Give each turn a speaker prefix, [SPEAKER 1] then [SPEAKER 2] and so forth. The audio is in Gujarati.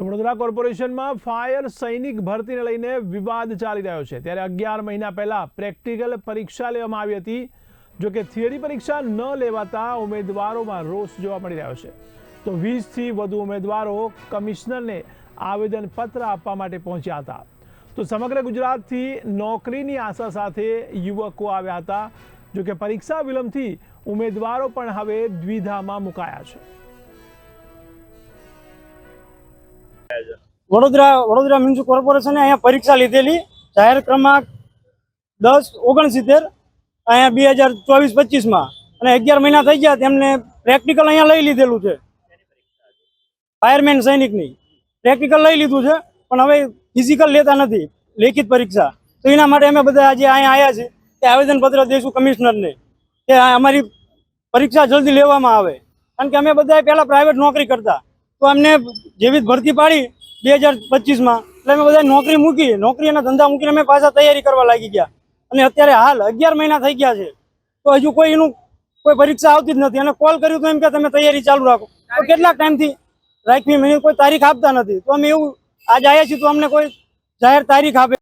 [SPEAKER 1] તો વડોદરા કોર્પોરેશનમાં ફાયર સૈનિક ભરતીને લઈને વિવાદ ચાલી રહ્યો છે. ત્યારે અગિયાર મહિના પહેલાં પ્રેક્ટિકલ પરીક્ષા લેવામાં આવી હતી. જો કે થિયરી પરીક્ષા ન લેવાતા ઉમેદવારોમાં રોષ જોવા મળી રહ્યો છે. તો વીસથી વધુ ઉમેદવારો કમિશનરને આવેદનપત્ર આપવા માટે પહોંચ્યા હતા. તો સમગ્ર ગુજરાતથી નોકરીની આશા સાથે યુવકો આવ્યા હતા. જો કે પરીક્ષા વિલંબથી ઉમેદવારો પણ હવે દ્વિધામાં મુકાયા છે.
[SPEAKER 2] વડોદરા વડોદરા મ્યુનિસિપલ કોર્પોરેશને અહીંયા પરીક્ષા લીધેલી. જાહેર ક્રમાંક દસ ઓગણસિત્તેર, અહીંયા બે હજાર ચોવીસ પચીસમાં. અને અગિયાર મહિના થઈ ગયા તેમને પ્રેક્ટિકલ અહીંયા લઈ લીધેલું છે. ફાયરમેન સૈનિકની પ્રેક્ટિકલ લઈ લીધું છે, પણ હવે ફિઝિકલ લેતા નથી, લેખિત પરીક્ષા. તો એના માટે અમે બધા આજે અહીંયા આવ્યા છીએ કે આવેદનપત્ર દઈશું કમિશનરને કે અમારી પરીક્ષા જલ્દી લેવામાં આવે. કારણ કે અમે બધા પહેલાં પ્રાઇવેટ નોકરી કરતા. તો અમને જેવી ભરતી પાડી બે હજાર પચીસમાં. એટલે અમે બધા નોકરી મૂકી નોકરી અને ધંધા મૂકીને અમે પાછા તૈયારી કરવા લાગી ગયા. અને અત્યારે હાલ અગિયાર મહિના થઈ ગયા છે. તો હજુ કોઈ એનું કોઈ પરીક્ષા આવતી જ નથી. અને કોલ કર્યું તો એમ કે તમે તૈયારી ચાલુ રાખો. તો કેટલાક ટાઈમથી રાખવી મેં કોઈ તારીખ આપતા નથી. તો અમે એવું આજ આવ્યા છીએ તો અમને કોઈ જાહેર તારીખ આપે.